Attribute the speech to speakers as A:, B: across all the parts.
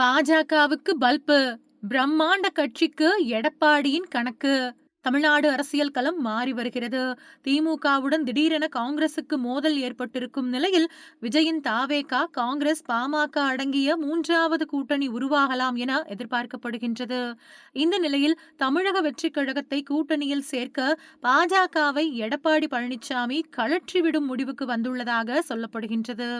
A: பாஜகவுக்கு பல்பு. பிரம்மாண்ட கட்சிக்கு எடப்பாடியின் கணக்கு. தமிழ்நாடு அரசியல் களம் மாறி வருகிறது. திமுகவுடன் திடீரென காங்கிரசுக்கு மோதல் ஏற்பட்டிருக்கும் நிலையில் விஜயின் தாவேகா காங்கிரஸ் பாமக அடங்கிய மூன்றாவது கூட்டணி உருவாகலாம் என எதிர்பார்க்கப்படுகின்றது. இந்த நிலையில் தமிழக வெற்றி கழகத்தை கூட்டணியில் சேர்க்க பாஜகவை எடப்பாடி பழனிசாமி கழற்றிவிடும் முடிவுக்கு வந்துள்ளதாக சொல்லப்படுகின்றது.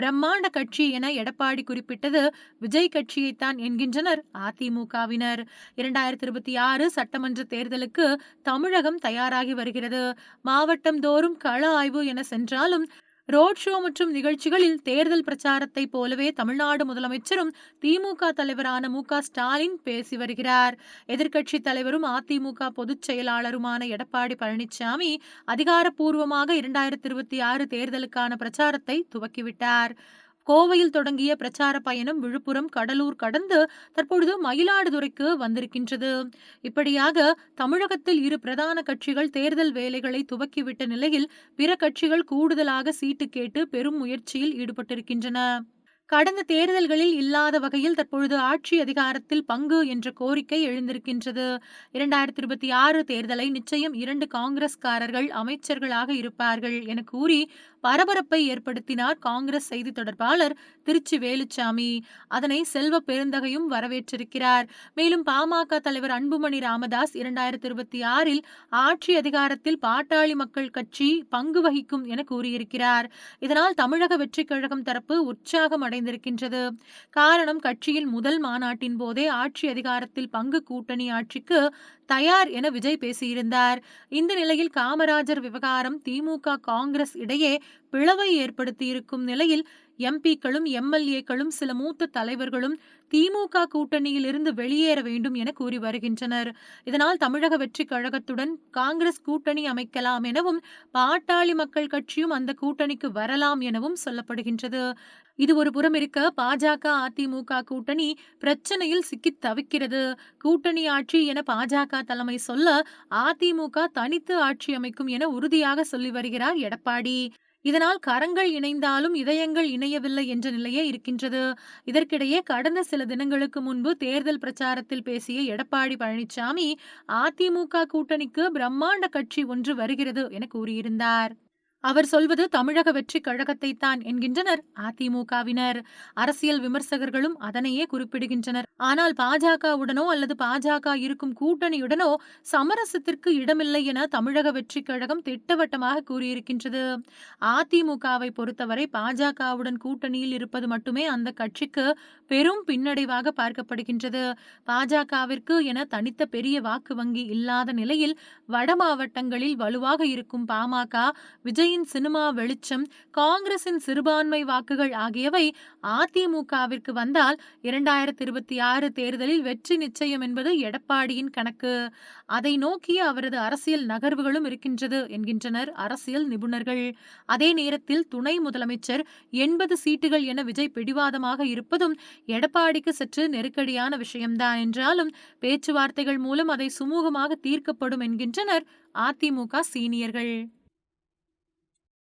A: பிரம்மாண்ட கட்சி என எடப்பாடி குறிப்பிட்டது விஜய் கட்சியைத்தான் என்கின்றனர் அதிமுகவினர் இரண்டாயிரத்தி இருபத்தி ஆறு சட்டமன்ற தேர்தலுக்கு தமிழகம் தயாராகி வருகிறது. மாவட்டம் தோறும் கள ஆய்வு என சென்றாலும் ரோட் ஷோ மற்றும் நிகழ்ச்சிகளில் தேர்தல் பிரச்சாரத்தை போலவே தமிழ்நாடு முதலமைச்சரும் திமுக தலைவரான மு. ஸ்டாலின் பேசி வருகிறார். எதிர்க்கட்சி தலைவரும் அதிமுக பொதுச் செயலாளருமான எடப்பாடி பழனிசாமி அதிகாரப்பூர்வமாக இரண்டாயிரத்தி இருபத்தி ஆறு தேர்தலுக்கான பிரச்சாரத்தை துவக்கிவிட்டார். கோவையில் தொடங்கிய பிரச்சார பயணம் விழுப்புரம் கடலூர் கடந்து தற்பொழுது மயிலாடுதுறைக்கு வந்திருக்கின்றது. இப்படியாக தமிழகத்தில் இரு பிரதான கட்சிகள் தேர்தல் வேலைகளை துவக்கிவிட்ட நிலையில் பிற கட்சிகள் கூடுதலாக சீட்டு கேட்டு பெரும் முயற்சியில் ஈடுபட்டிருக்கின்றன. கடந்த தேர்தல்களில் இல்லாத வகையில் தற்பொழுது ஆட்சி அதிகாரத்தில் பங்கு என்ற கோரிக்கை எழுந்திருக்கின்றது. இரண்டாயிரத்தி இருபத்தி ஆறு தேர்தலை நிச்சயம் இரண்டு காங்கிரஸ்காரர்கள் அமைச்சர்களாக இருப்பார்கள் என கூறி பரபரப்பை ஏற்படுத்தினார் காங்கிரஸ் செய்தி தொடர்பாளர் திருச்சி வேலுச்சாமி. அதனை செல்வ பெருந்தகையும் வரவேற்றிருக்கிறார். மேலும் பாமக தலைவர் அன்புமணி ராமதாஸ் இரண்டாயிரத்தி இருபத்தி ஆறில் ஆட்சி அதிகாரத்தில் பாட்டாளி மக்கள் கட்சி பங்கு வகிக்கும் என கூறியிருக்கிறார். இதனால் தமிழக வெற்றி கழகம் தரப்பு உற்சாகம் அடைந்திருக்கின்றது. காரணம் கட்சியின் முதல் மாநாட்டின் போதே ஆட்சி அதிகாரத்தில் பங்கு கூட்டணி ஆட்சிக்கு தயார் என விஜய் பேசியிருந்தார். இந்த நிலையில் காமராஜர் விவகாரம் திமுக காங்கிரஸ் இடையே பிளவை ஏற்படுத்தியிருக்கும் நிலையில் எம்பிக்களும் எம்எல்ஏக்களும் சில மூத்த தலைவர்களும் திமுக கூட்டணியில் இருந்து வெளியேற வேண்டும் என கூறி வருகின்றனர். இதனால் தமிழக வெற்றி கழகத்துடன் காங்கிரஸ் கூட்டணி அமைக்கலாம் எனவும் பாட்டாளி மக்கள் கட்சியும் அந்த கூட்டணிக்கு வரலாம் எனவும் சொல்லப்படுகின்றது. இது ஒரு புறம் இருக்க பாஜக அதிமுக கூட்டணி பிரச்சனையில் சிக்கி தவிக்கிறது. கூட்டணி ஆட்சி என பாஜக தலைமை சொல்ல அதிமுக தனித்து ஆட்சி அமைக்கும் என உறுதியாக சொல்லி வருகிறார் எடப்பாடி. இதனால் கரங்கள் இணைந்தாலும் இதயங்கள் இணையவில்லை என்ற நிலையே இருக்கின்றது. இதற்கிடையே கடந்த சில தினங்களுக்கு முன்பு தேர்தல் பிரச்சாரத்தில் பேசிய எடப்பாடி பழனிசாமி அதிமுக கூட்டணிக்கு பிரம்மாண்ட கட்சி ஒன்று வருகிறது என கூறியிருந்தார். அவர் சொல்வது தமிழக வெற்றி கழகத்தை தான் என்கின்றனர் அதிமுகவினர். அரசியல் விமர்சகர்களும் அதனையே குறிப்பிடுகின்றனர். ஆனால் பாஜகவுடனோ அல்லது பாஜக இருக்கும் கூட்டணியுடனோ சமரசத்திற்கு இடமில்லை என தமிழக வெற்றி கழகம் திட்டவட்டமாக கூறியிருக்கின்றது. அதிமுகவை பொறுத்தவரை பாஜகவுடன் கூட்டணியில் இருப்பது மட்டுமே அந்த கட்சிக்கு பெரும் பின்னடைவாக பார்க்கப்படுகின்றது. பாஜகவிற்கு என தனித்த பெரிய வாக்கு வங்கி இல்லாத நிலையில் வட மாவட்டங்களில் வலுவாக இருக்கும் பாமக விஜய் விஜயின் சினிமா வெளிச்சம் காங்கிரசின் சிறுபான்மை வாக்குகள் ஆகியவை அதிமுகவிற்கு வந்தால் இரண்டாயிரத்தி இருபத்தி ஆறு தேர்தலில் வெற்றி நிச்சயம் என்பது எடப்பாடியின் கணக்கு. அதை நோக்கிய அவரது அரசியல் நகர்வுகளும் இருக்கின்றது என்கின்றனர் அரசியல் நிபுணர்கள். அதே நேரத்தில் துணை முதலமைச்சர் எண்பது சீட்டுகள் என விஜய் பிடிவாதமாக இருப்பதும் எடப்பாடிக்கு சற்று நெருக்கடியான விஷயம்தான் என்றாலும் பேச்சுவார்த்தைகள் மூலம் அதை சுமூகமாக தீர்க்கப்படும் என்கின்றனர் அதிமுக சீனியர்கள்.